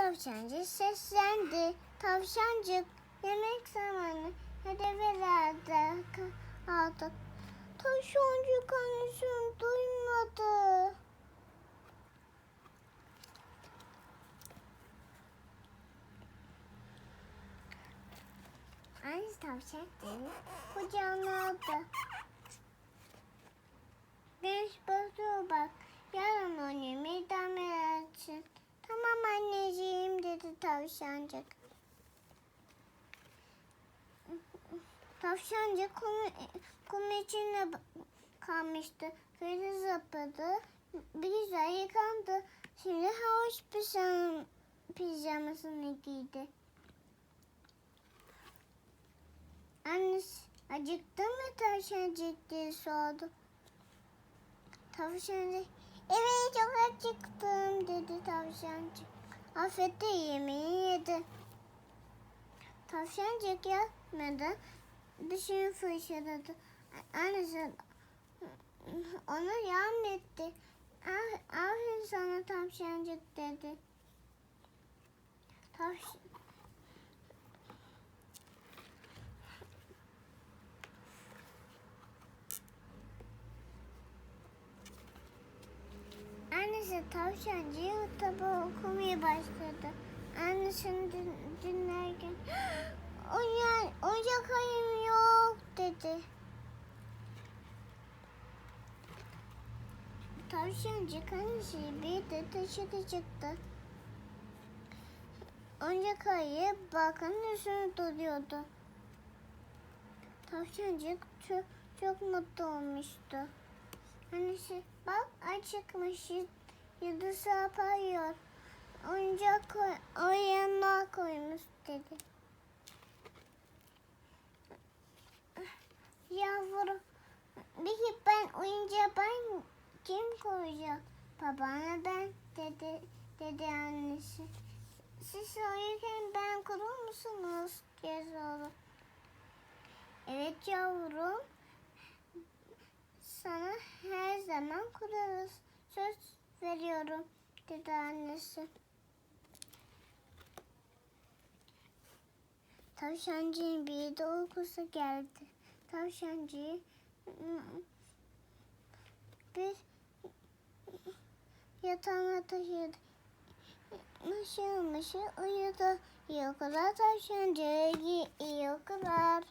Tavşancık seslendi. Tavşancık yemek zamanı. Hadi nerede kaldık. Tavşancık annesini duymadı. Annesi tavşan seni kucağına aldı. Tavşancık. Tavşancık kum, kum içinde kalmıştı. Feri zıpladı. Bir güzel yıkandı. Şimdi havuç pijam, pijamasını giydi. Annesi acıktın mı tavşancık diye sordu. Tavşancık evet çok acıktım dedi tavşancık. Afette yemeği yedi. Tavşancık yatmadı. Dışını fırçaladı. Annesi ona yardım etti. "Ah- Aferin sana tavşancık dedi. Tavşan Tavşancığı tabi okumaya başladı. Annesini din, dinlerken Oyun, oyuncak ayım yok dedi. Tavşancık annesi bir de dışarı çıktı. Oyuncak ayı balkonun üstüne duruyordu. Tavşancık çok, çok mutlu olmuştu. Annesi bak ay çıkmış yıldız yapıyor. Oyuncak koy, oyunlar koymuş dedi. Yavrum peki ben oyuncağı ben kim koyacak? Babana ben dedi dedi annesi. Siz uyurken ben kurur musunuz diye sordu. Evet yavrum sana her zaman kurarız. Söz veriyorum dedi annesi. Tavşancığın bir de uykusu geldi. Tavşancığı bir yatağına taşıdı. Mışıl mışıl uyudu. İyi uykular tavşancığı, iyi uykular.